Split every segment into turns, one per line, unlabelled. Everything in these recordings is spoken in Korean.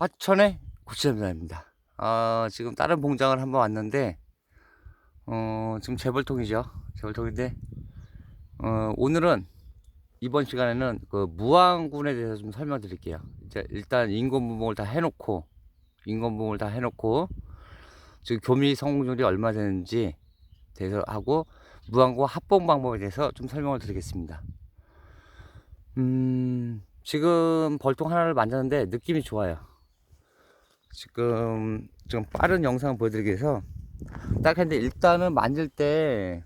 화천의 고추장입니다. 어, 지금 다른 봉장을 한번 왔는데, 어, 지금 재벌통이죠. 재벌통인데, 어, 오늘은 이번 시간에는 그 무안군에 대해서 좀 설명드릴게요. 이제 일단 인공분봉을 다 해놓고, 인공분봉을 다 해놓고, 지금 교미 성공률이 얼마 되는지 대해서 하고, 무안군 합봉 방법에 대해서 좀 설명을 드리겠습니다. 음, 지금 벌통 하나를 만졌는데 느낌이 좋아요. 지금 좀 빠른 영상 보여드리기 위해서 딱 했는데 일단은 만질 때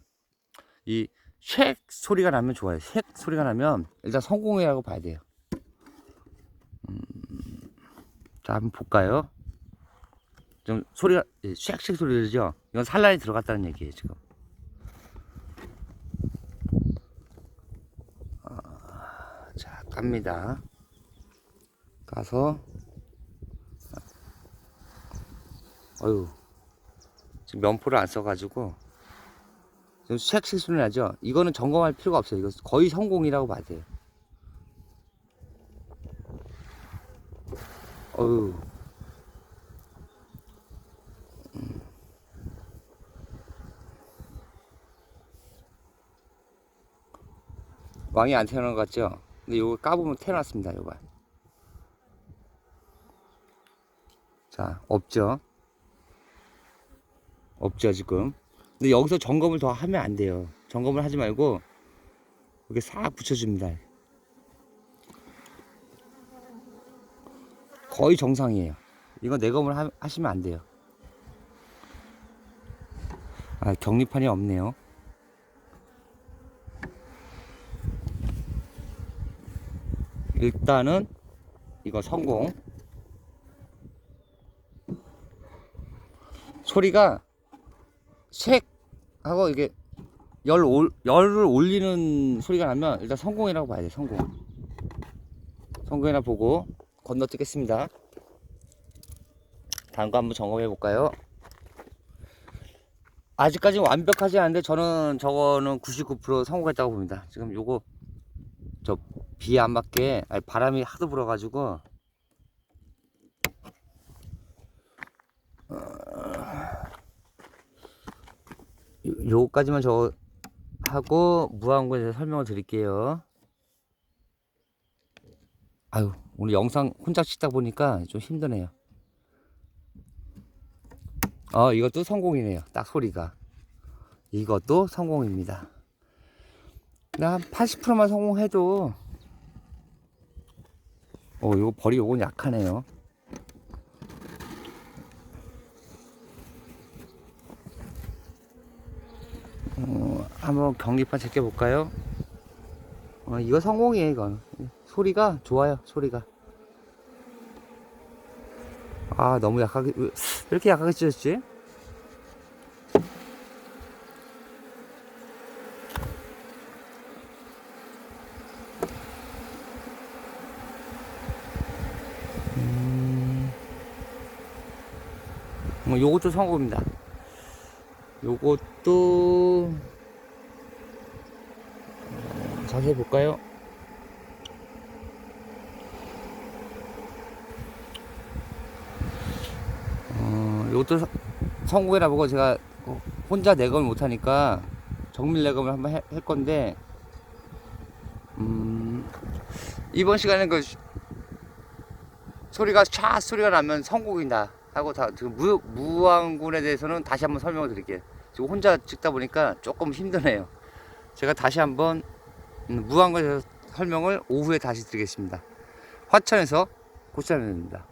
이 쉑 소리가 나면 좋아요. 쉑 소리가 나면 일단 성공이라고 봐야 돼요. 음, 자 한번 볼까요? 좀 소리가 쉑쉑 소리 들죠? 이건 산란이 들어갔다는 얘기예요 지금. 아, 자 깝니다. 가서 어유 지금 면포를 안 써가지고 쉑쉑 소리 나죠? 이거는 점검할 필요가 없어요. 이거 거의 성공이라고 봐야 돼요. 어유 음. 왕이 안 태어난 것 같죠? 근데 이거 까보면 태어났습니다. 봐. 자, 없죠? 없죠, 지금. 근데 여기서 점검을 더 하면 안 돼요. 점검을 하지 말고, 이렇게 싹 붙여줍니다. 거의 정상이에요. 이거 내검을 하, 하시면 안 돼요. 아, 격리판이 없네요. 일단은, 이거 성공. 소리가 색 하고 이게 열 올, 열을 올리는 소리가 나면 일단 성공이라고 봐야 돼 성공. 성공이라 보고 건너뛰겠습니다. 다음 거 한번 점검해 볼까요? 아직까지 완벽하지 않은데 저는 저거는 99% 성공했다고 봅니다. 지금 요거 저 비 안 맞게 바람이 하도 불어가지고 요- 요거까지만 저 하고 무한군에 대해서 설명을 드릴게요. 아유 오늘 영상 혼자 찍다 보니까 좀 힘드네요. 어 이것도 성공이네요. 딱 소리가 이것도 성공입니다. 나 80%만 성공해도 어 요거 벌이 요건 약하네요. 한번 경기판 제껴볼까요? 어, 이거 성공이에요, 이건. 소리가 좋아요, 소리가. 아, 너무 약하게, 왜 이렇게 약하게 찢었지? 음, 어, 요것도 성공입니다. 요것도 어, 자세히 볼까요? 어, 요것도 서- 성공이라 보고 제가 어, 혼자 내검을 못하니까 정밀 내검을 한번 해- 할 건데 음, 이번 시간에 그 시- 소리가 차 소리가 나면 성공이다 하고 다 무, 무왕군에 대해서는 다시 한번 설명을 드릴게요. 지금 혼자 찍다 보니까 조금 힘드네요. 제가 다시 한번 음, 무왕군에 대해서 설명을 오후에 다시 드리겠습니다. 화천에서 고추장입니다.